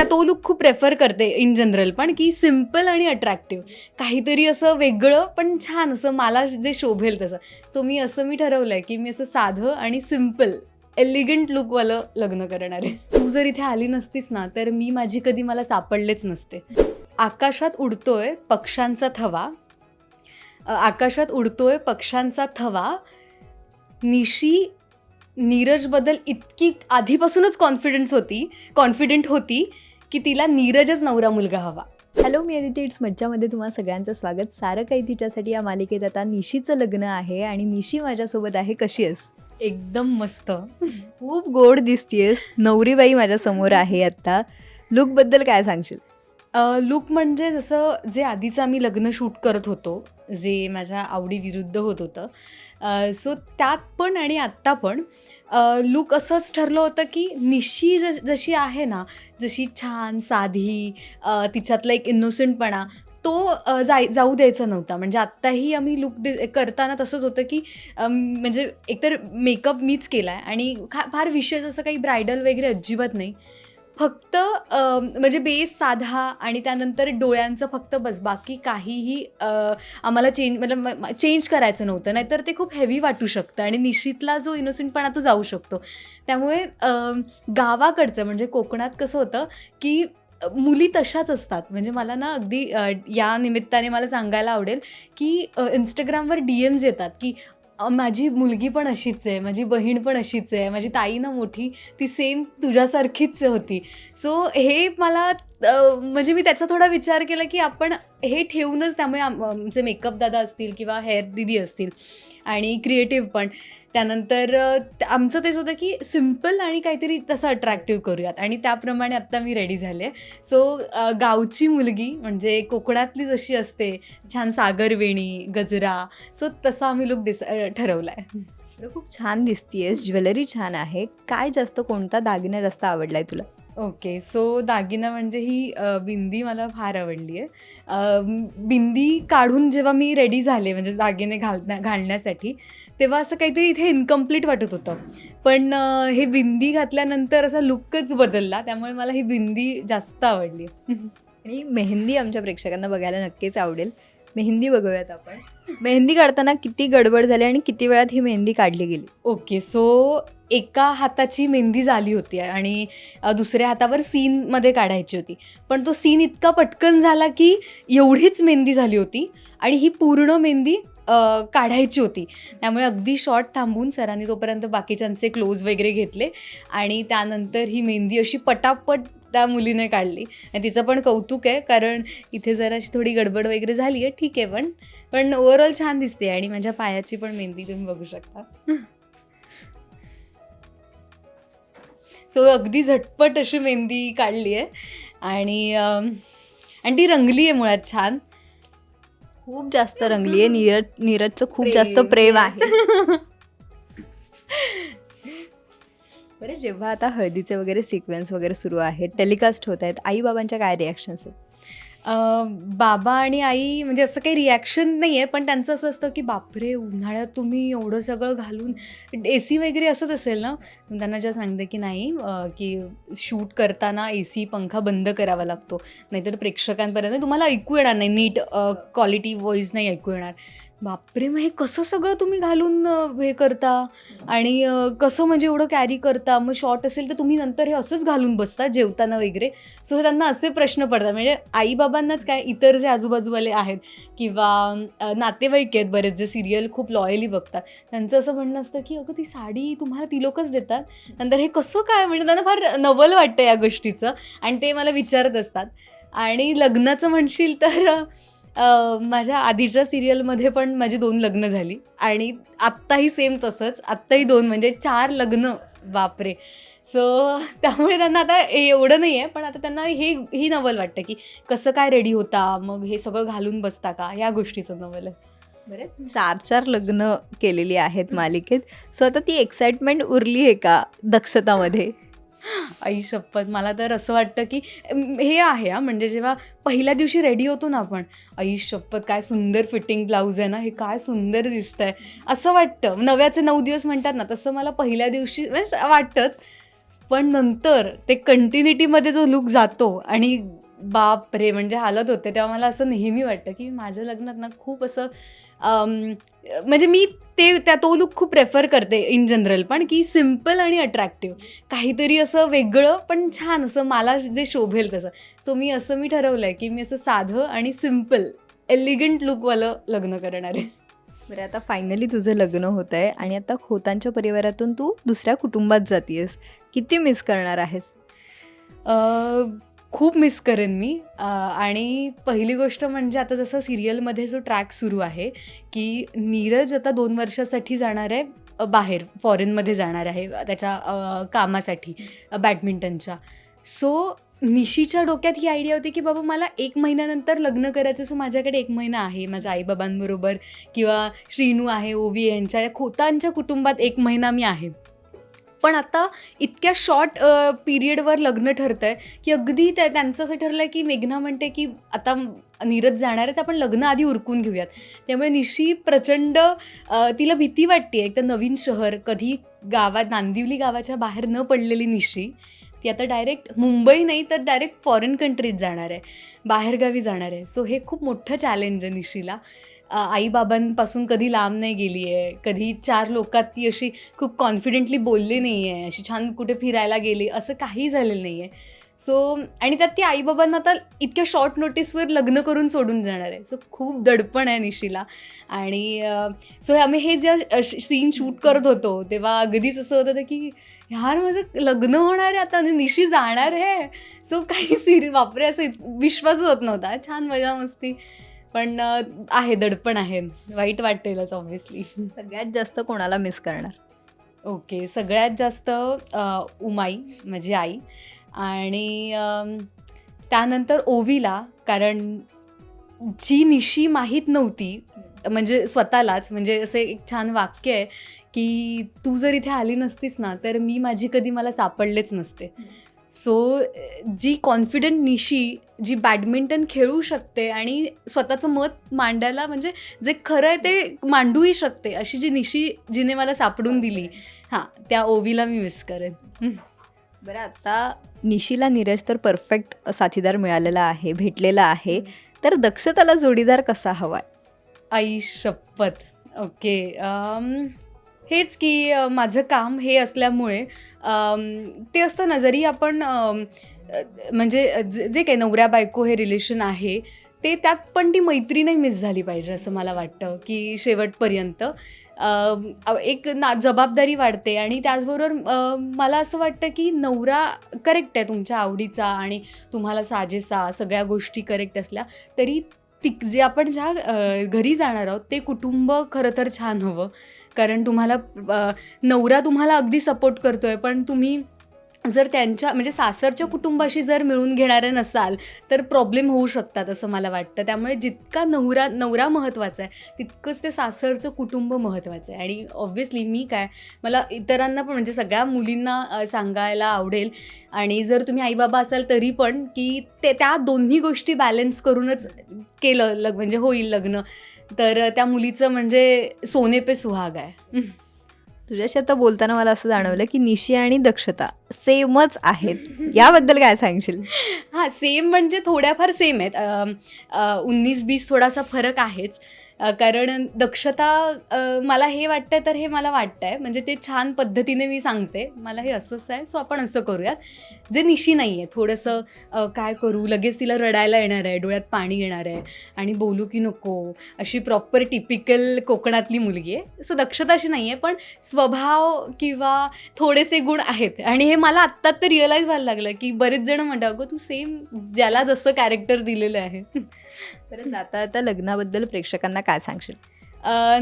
त्या तो लुक खूप प्रेफर करते इन जनरल पण की सिंपल आणि अट्रॅक्टिव्ह काहीतरी असं वेगळं पण छान असं मला जे शोभेल तसं. सो मी असं मी ठरवलं आहे की मी असं साधं आणि सिंपल एलिगंट लुकवालं लग्न करणार आहे. तू जर इथे आली नसतीस ना तर मी माझी कधी मला सापडलेच नसते. आकाशात उडतोय पक्ष्यांचा थवा. आकाशात उडतोय पक्ष्यांचा थवा. निशी नीरजबद्दल इतकी आधीपासूनच कॉन्फिडन्स होती कॉन्फिडेंट होती की तिला नीरजच नवरा मुलगा हवा. हॅलो मी अदिती इट्स मज्जामध्ये तुम्हा सगळ्यांचं स्वागत. सारं काही तिच्यासाठी या मालिकेत आता निशीचं लग्न आहे आणि निशी माझ्यासोबत आहे. कशी आहेस? एकदम मस्त. खूप गोड दिसतीयस. नवरीबाई माझ्यासमोर आहे आत्ता. लुकबद्दल काय सांगशील? लुक म्हणजे जसं जे आधीचं आम्ही लग्न शूट करत होतो जे माझ्या आवडीविरुद्ध होत होतं सो त्यात पण आणि आत्ता पण लुक असंच ठरलं होतं की निशी ज जशी आहे ना जशी छान साधी तिच्यातला एक इनोसेंटपणा तो जाय जाऊ द्यायचा नव्हता. म्हणजे आत्ताही आम्ही लुक डि करताना तसंच होतं की म्हणजे एकतर मेकअप मीच केला आहे आणि खा फार विशेष असं काही ब्रायडल वगैरे अजिबात नाही. फक्त म्हणजे बेस साधा आणि त्यानंतर डोळ्यांचं फक्त बस बाकी काहीही आम्हाला चेंज मतलब चेंज करायचं नव्हतं. नाहीतर ते खूप हेवी वाटू शकतं आणि निशितला जो इनोसेंटपणा तो जाऊ शकतो. त्यामुळे गावाकडचं म्हणजे कोकणात कसं होतं की मुली तशाच असतात. म्हणजे मला ना अगदी या निमित्ताने मला सांगायला आवडेल की इंस्टाग्रामवर डी एम्स येतात की माझी मुलगी पण अशीच आहे माझी बहीण पण अशीच आहे माझी ताई ना मोठी ती सेम तुझ्यासारखीच होती. सो हे मला म्हणजे मी त्याचा थोडा विचार केला की आपण हे ठेवूनच त्यामुळे आमचे मेकअप दादा असतील किंवा हेअर दिदी असतील आणि क्रिएटिव्ह पण. त्यानंतर आमचं तेच होतं की सिंपल आणि काहीतरी तसं अट्रॅक्टिव्ह करूयात आणि त्याप्रमाणे आत्ता मी रेडी झाले सो गावची मुलगी म्हणजे कोकणातली जशी असते छान सागरवेणी गजरा सो तसा आम्ही लुक दिस ठरवला आहे. खूप छान दिसतीयस ज्वेलरी छान आहे. काय जास्त कोणता दागिना जास्त आवडलाय तुला? ओके सो दागिना म्हणजे ही अ, बिंदी मला फार आवडली आहे. बिंदी काढून जेव्हा मी रेडी झाले म्हणजे दागिने घालण्या घालण्यासाठी तेव्हा असं काहीतरी इथे इनकम्प्लीट वाटत होतं. पण अ, हे बिंदी घातल्यानंतर असा लुकच बदलला त्यामुळे मला ही बिंदी जास्त आवडली. आणि मेहंदी आमच्या प्रेक्षकांना बघायला नक्कीच आवडेल. मेहंदी बघूयात आपण. मेहंदी काढताना किती गडबड झाली आणि किती वेळात ही मेहंदी काढली गेली? ओके सो एका हाताची मेहंदी झाली होती आणि दुसऱ्या हातावर सीनमध्ये काढायची होती. पण तो सीन इतका पटकन झाला की एवढीच मेहंदी झाली होती आणि ही पूर्ण मेहंदी काढायची होती. त्यामुळे अगदी शॉर्ट थांबून सरांनी तोपर्यंत बाकीच्यांचे क्लोज वगैरे घेतले आणि त्यानंतर ही मेहंदी अशी पटापट त्या मुलीने काढली. आणि तिचं पण कौतुक आहे कारण इथे जरा अशी थोडी गडबड वगैरे झाली आहे ठीक आहे पण पण ओव्हरऑल छान दिसते आणि माझ्या पायाची पण मेहंदी तुम्ही बघू शकता. सो अगदी झटपट अशी मेहंदी काढली आहे आणि आणि ती रंगली आहे मुळात छान. खूप जास्त रंगली आहे नीरज नीरजचं खूप जास्त प्रेम. आहे. बरं जेव्हा आता हळदीचे वगैरे सिक्वेन्स वगैरे सुरू आहेत टेलिकास्ट होत आहेत आई बाबांच्या काय रिॲक्शन्स आहेत? बाबा आणि आई म्हणजे असं काही रिॲक्शन नाही आहे पण त्यांचं असं असतं की बापरे उन्हाळ्यात तुम्ही एवढं सगळं घालून ए सी वगैरे असंच असेल ना? त्यांना ज्या सांगते की नाही की शूट करताना ए सी पंखा बंद करावा लागतो. नाहीतर प्रेक्षकांपर्यंत तुम्हाला ऐकू येणार नाही नीट क्वालिटी वॉईस नाही ऐकू येणार. बापरे मग हे कसं सगळं तुम्ही घालून हे करता? आणि कसं म्हणजे एवढं कॅरी करता? मग शॉर्ट असेल तर तुम्ही नंतर हे असंच घालून बसता जेवताना वगैरे? सो त्यांना असे प्रश्न पडतात. म्हणजे आईबाबांनाच काय इतर जे आजूबाजूवाले आहेत किंवा अ, नातेवाईक आहेत बरेच जे सिरियल खूप लॉयली बघतात त्यांचं असं म्हणणं असतं की अगं ती साडी तुम्हाला ती लोकच देतात. नंतर हे कसं काय? म्हणजे त्यांना फार नवल वाटतं या गोष्टीचं. आणि ते मला विचारत असतात. आणि लग्नाचं म्हणशील तर अ, माझ्या आधीच्या सिरियलमध्ये पण माझी दोन लग्न झाली. आणि आत्ताही सेम तसंच. आत्ताही दोन म्हणजे चार लग्न. बापरे. सो त्यामुळे त्यांना आता एवढं नाही आहे पण आता त्यांना हे ही नवल वाटतं की कसं काय रेडी होता? मग हे सगळं घालून बसता का? या गोष्टीचं नवल आहे. बरं? चार चार लग्न केलेली आहेत मालिकेत. सो आता ती एक्साइटमेंट उरली आहे का दक्षतामध्ये? आई शपथ मला तर असं वाटतं की हे आहे हा. म्हणजे जेव्हा पहिल्या दिवशी रेडी होतो ना आपण आई शपथ काय सुंदर फिटिंग ब्लाऊज आहे ना हे काय सुंदर दिसतंय. असं वाटतं. नव्याचे नऊ दिवस म्हणतात ना तसं मला पहिल्या दिवशी म्हणजे वाटतंच. पण नंतर ते कंटिन्युटीमध्ये जो लुक जातो आणि बाप रे म्हणजे हालत होते तेव्हा मला असं नेहमी वाटतं की माझ्या लग्नात ना खूप असं म्हणजे मी ते त्या तो लुक खूप प्रेफर करते इन जनरल पण की सिंपल आणि अट्रॅक्टिव्ह काहीतरी असं वेगळं पण छान असं मला जे शोभेल तसं. सो मी असं मी ठरवलं आहे की मी असं साधं आणि सिंपल एलिगंट लुकवालं लग्न करणार आहे. बरं आता फायनली तुझं लग्न होत आहे आणि आता खोतांच्या परिवारातून तू दुसऱ्या कुटुंबात जातीयस. किती मिस करणार आहेस? खूप मिस करेन मी. आणि पहिली गोष्ट म्हणजे आता जसं सिरियलमध्ये जो ट्रॅक सुरू आहे की नीरज आता दोन वर्षासाठी जाणार आहे बाहेर फॉरेनमध्ये जाणार आहे त्याच्या कामासाठी बॅडमिंटनच्या सो निशीच्या डोक्यात ही आयडिया होती की बाबा मला एक महिन्यानंतर लग्न करायचं सो माझ्याकडे एक महिना आहे. माझ्या आईबाबांबरोबर किंवा श्रीनू आहे ओवी यांच्या या खोतांच्या कुटुंबात एक महिना मी आहे. पण आता इतक्या शॉर्ट पिरियडवर लग्न ठरतं आहे की अगदी त्या त्यांचं असं ठरलं आहे की मेघना म्हणते की आता नीरज जाणार आहे तर आपण लग्न आधी उरकून घेऊयात. त्यामुळे निशी प्रचंड तिला भीती वाटते एक तर नवीन शहर कधी गावात नांदिवली गावाच्या बाहेर न पडलेली निशी ती आता डायरेक्ट मुंबई नाही तर डायरेक्ट फॉरेन कंट्रीत जाणार आहे. बाहेरगावी जाणार आहे. सो हे खूप मोठं चॅलेंज आहे निशीला. आईबाबांपासून कधी लांब नाही गेली आहे कधी चार लोकात ती अशी खूप कॉन्फिडेंटली बोलली नाही आहे अशी छान कुठे फिरायला गेली असं काही झालेलं नाही आहे सो आणि त्यात ती आईबाबांना आता इतक्या शॉर्ट नोटीसवर लग्न करून सोडून जाणार आहे. सो खूप दडपण आहे निशीला. आणि सो आम्ही हे जेव्हा सीन शूट करत होतो तेव्हा अगदीच असं होत होतं की यार माझं लग्न होणार आहे आता आणि निशी जाणार आहे. सो काही सिरी बापरे असं विश्वासच होत नव्हता. छान मजा मस्ती. पण आहे दडपण आहे. वाईट वाटेलच ऑब्व्हियसली सगळ्यात जास्त कोणाला मिस करणार? ओके सगळ्यात जास्त उमाई माझी आई. आणि त्यानंतर ओवीला कारण जी निशी माहीत नव्हती म्हणजे स्वतःलाच म्हणजे असं एक छान वाक्य आहे की तू जर इथे आली नसतीस ना तर मी माझी कधी मला सापडलेच नसते. सो जी कॉन्फिडंट निशी जी बॅडमिंटन खेळू शकते आणि स्वतःचं मत मांडायला म्हणजे जे खरं आहे ते मांडूही शकते अशी जी निशी जिने मला सापडून दिली. हां त्या ओवीला मी मिस करेन. बरं आता निशीला नीरज तर परफेक्ट साथीदार मिळालेला आहे भेटलेला आहे. तर दक्षताला जोडीदार कसा हवाय? आई शपथ. ओके हेच की माझं काम हे असल्यामुळे ते असतं ना जरी आपण म्हणजे जे जे काही नवऱ्या बायको हे रिलेशन आहे ते त्यात पण ती मैत्री नाही मिस झाली पाहिजे असं मला वाटतं की शेवटपर्यंत. एक ना जबाबदारी वाढते आणि त्याचबरोबर मला असं वाटतं की नवरा करेक्ट आहे तुमच्या आवडीचा आणि तुम्हाला साजेसा सगळ्या गोष्टी करेक्ट असल्या तरी ती जे आपण ज्या घरी जाणार आहोत ते कुटुंब खरं तर छान हवं. कारण तुम्हाला नवरा तुम्हाला अगदी सपोर्ट करतोय पण तुम्ही जर त्यांच्या म्हणजे सासरच्या कुटुंबाशी जर मिळून घेणारे नसाल तर प्रॉब्लेम होऊ शकतात असं मला वाटतं. त्यामुळे जितका नवरा नवरा महत्त्वाचा आहे तितकंच ते सासरचं कुटुंब महत्त्वाचं आहे. आणि ऑब्व्हियसली मी काय मला इतरांना पण म्हणजे सगळ्या मुलींना सांगायला आवडेल. आणि जर तुम्ही आईबाबा असाल तरी पण की ते त्या दोन्ही गोष्टी बॅलन्स करूनच केलं लग म्हणजे होईल लग्न. तर त्या मुलीचं म्हणजे सोने पे सुहाग आहे. तुझ्याशी आता बोलताना मला असं जाणवलं की निशी आणि दक्षता सेमच आहेत. याबद्दल काय सांगशील? हां सेम म्हणजे थोड्याफार सेम आहेत. उन्नीस बीस थोडासा फरक आहेच. कारण दक्षता मला हे वाटतंय तर हे मला वाटतंय. म्हणजे ते छान पद्धतीने मी सांगते. मला हे असंच आहे सो आपण असं करूयात. जे निशी नाही आहे थोडंसं काय करू? लगेच तिला रडायला येणार आहे डोळ्यात पाणी येणार आहे आणि बोलू की नको अशी प्रॉपर टिपिकल कोकणातली मुलगी आहे. सो दक्षता अशी नाही आहे पण स्वभाव किंवा थोडेसे गुण आहेत. आणि हे मला आत्ता तर रिअलाईज व्हायला लागलं की बरेच जण म्हणतात अगं तू सेम ज्याला जसं कॅरेक्टर दिलेलं आहे. बरं जाता आता लग्नाबद्दल प्रेक्षकांना काय सांगशील?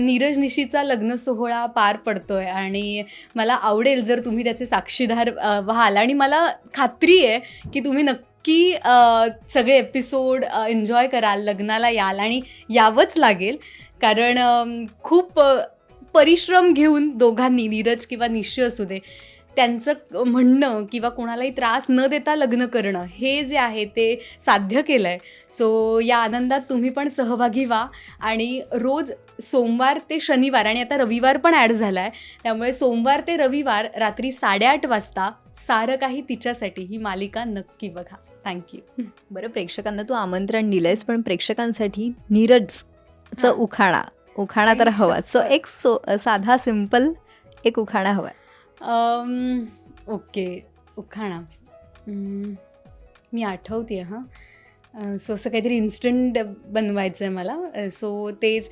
नीरज निशीचा लग्न सोहळा पार पडतोय आणि मला आवडेल जर तुम्ही त्याचे साक्षीदार व्हाल. आणि मला खात्री आहे की तुम्ही नक्की सगळे एपिसोड एन्जॉय कराल लग्नाला याल आणि यावंच लागेल. कारण खूप परिश्रम घेऊन दोघांनी नीरज किंवा निशी असू दे त्यांचं म्हणणं किंवा कोणालाही त्रास न देता लग्न करणं हे जे आहे ते साध्य केलं आहे सो या आनंदात तुम्ही पण सहभागी व्हा आणि रोज सोमवार ते शनिवार आणि आता रविवार पण ॲड झाला आहे त्यामुळे सोमवार ते रविवार रात्री साडेआठ वाजता सारं काही तिच्यासाठी ही मालिका नक्की बघा. थँक्यू बरं प्रेक्षकांना तू आमंत्रण दिलंयस पण प्रेक्षकांसाठी नीरजचं. उखाणा. उखाणा तर हवा सो. एक सो साधा सिंपल एक उखाणा हवा अम, ओके. उखाणा. मी आठवते हां. सो असं काहीतरी इन्स्टंट बनवायचं आहे मला सो तेच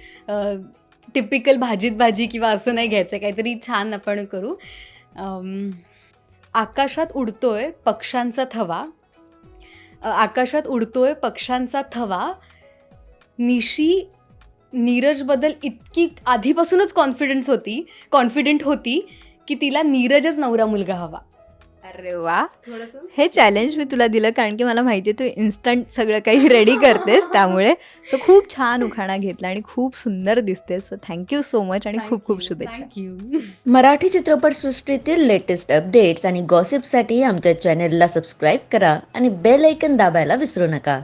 टिपिकल भाजीत भाजी किंवा असं नाही घ्यायचं आहे काहीतरी छान आपण करू. अम, आकाशात उडतोय पक्ष्यांचा थवा. अ, आकाशात उडतोय पक्ष्यांचा थवा. निशी नीरजबद्दल इतकी आधीपासूनच कॉन्फिडन्स होती कॉन्फिडेंट होती की तिला नीरजच नवरा मुलगा हवा. अरे वा. थोडंसं? हे चॅलेंज मी तुला दिलं कारण की मला माहिती आहे तू इन्स्टंट सगळं काही रेडी करतेस त्यामुळे. सो खूप छान उखाणा घेतला आणि खूप सुंदर दिसतेस. So thank you so much आणि खूप खूप शुभेच्छा. थँक्यू मराठी चित्रपटसृष्टीतील लेटेस्ट अपडेट्स आणि गॉसिपसाठी आमच्या चॅनेलला सबस्क्राईब करा आणि बेल ऐकन दाबायला विसरू नका.